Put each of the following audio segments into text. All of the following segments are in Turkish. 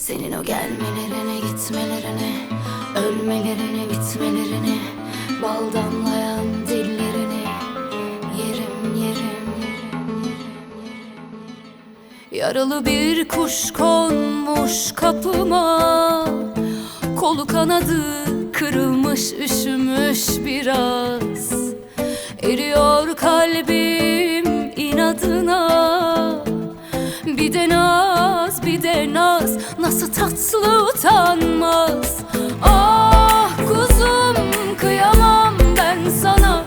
Senin o gelmelerine gitmelerine Ölmelerine bitmelerine Bal damlayan dillerini Yerim yerim Yaralı bir kuş konmuş kapıma Kolu kanadı kırılmış üşümüş biraz. Eriyor kalbim inadına Bir de bir de naz. Nasıl tatlı utanmaz. Ah kuzum kıyamam ben sana.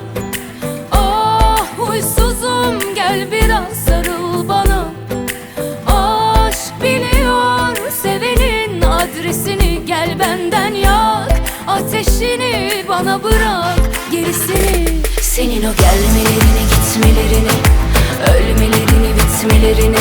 Ah huysuzum gel biraz sarıl bana. Aşk biliyor sevenin adresini. Gel benden yak ateşini bana bırak. Gerisini Senin o gelmelerini gitmelerini Ölmelerini bitmelerini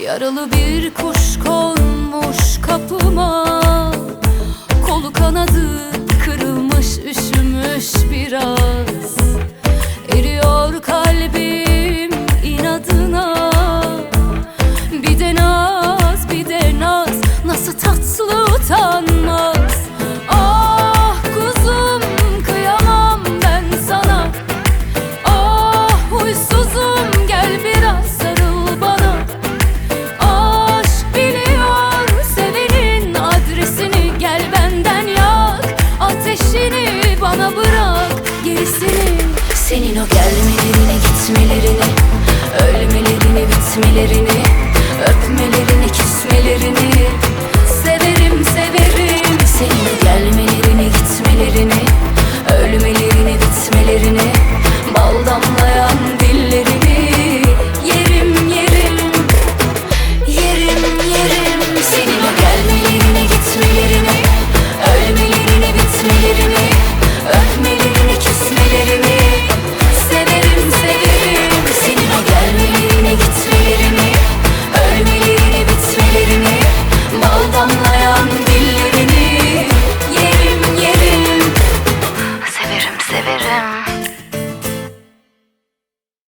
Yaralı bir kuş konmuş kapıma. Kolu kanadı Gelmelerini gitmelerini Ölmelerini bitmelerini